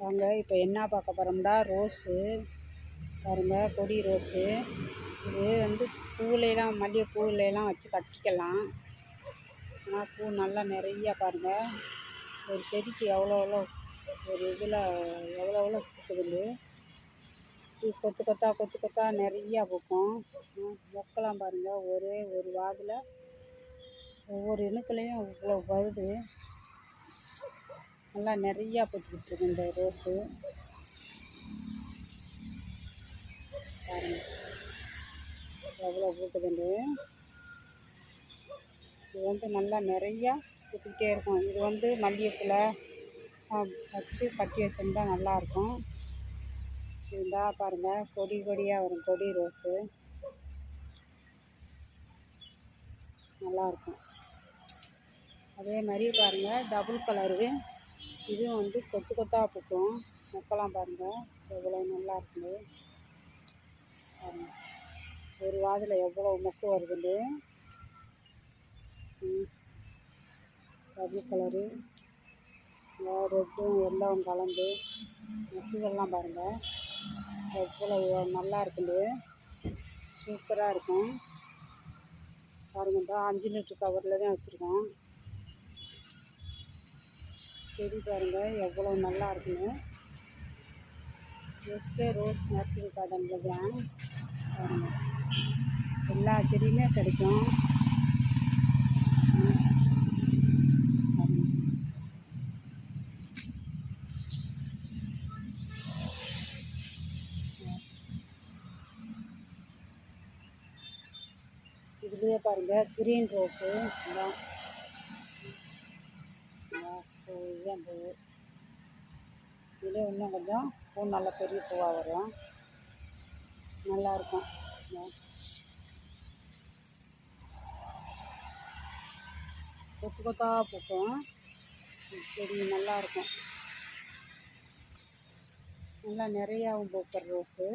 வாங்க இப்போ என்ன பார்க்க போகிறோம்டா ரோஸு. பாருங்கள் கொடி ரோஸு. இது வந்து பூவிலலாம் மல்லிகை பூவிலலாம் வச்சு கட்டிக்கலாம். ஆனால் பூ நல்லா நிறையா பாருங்கள் ஒரு செடிக்கு எவ்வளோ எவ்வளோ ஒரு இதில் எவ்வளோ எவ்வளோ பூக்குதுண்டு பூ கொத்து கொத்தா கொத்து கொத்தா நிறையா பூக்கும். மொக்கெல்லாம் பாருங்கள் ஒரே ஒரு வாதில் ஒவ்வொரு இணுக்குலேயும் இவ்வளோ வருது. நல்லா நிறையா பூத்துக்கிட்டு இருக்கு இந்த ரோஸு. பாருங்கள் எவ்வளோ பூக்குதுண்டு இது வந்து நல்லா நிறையா பூத்துக்கிட்டே இருக்கும். இது வந்து மல்லிகைப்பூவில் வச்சு கட்டி வச்சிருந்தா நல்லாயிருக்கும். இருந்தால் பாருங்கள் கொடி கொடியாக வரும். கொடி ரோஸு. நல்லாயிருக்கும். அதே மாதிரி பாருங்கள் டபுள் கலரு. இதுவும் வந்து கொத்து கொத்தாக பூக்கும் முக்கெல்லாம் பாருங்கள் எவ்வளோ நல்லா இருக்குது. ஒரு வாதில் எவ்வளோ மொக்கு வருதுண்டு டபுள் கலரு. ரெட்டும் எல்லாம் கலந்து மொக்குகள்லாம் பாருங்கள் எவ்வளோ நல்லா இருக்குது சூப்பராக இருக்கும். பாருங்கள் அஞ்சு லிட்டர் கவரில் தான் வச்சுருக்கோம். செடி பாருங்கள் எவ்வளோ நல்லா இருக்குன்னு. எஸ்கே ரோஸ் நர்சரி கார்டனில் தான் பாருங்கள் எல்லா செடியுமே கிடைக்கும். இதுலேயே பாருங்கள் க்ரீன் ரோஸு இதான் பூ இதுதான் பூ இதுலேயே இன்னும் கொஞ்சம் பூ நல்ல பெரிய பூவாக வரும் நல்லாயிருக்கும் கொத்து கொத்தாக பூக்கும் செடி நல்லாயிருக்கும் நல்லா நிறையாவும் பூக்கிற ரோஸு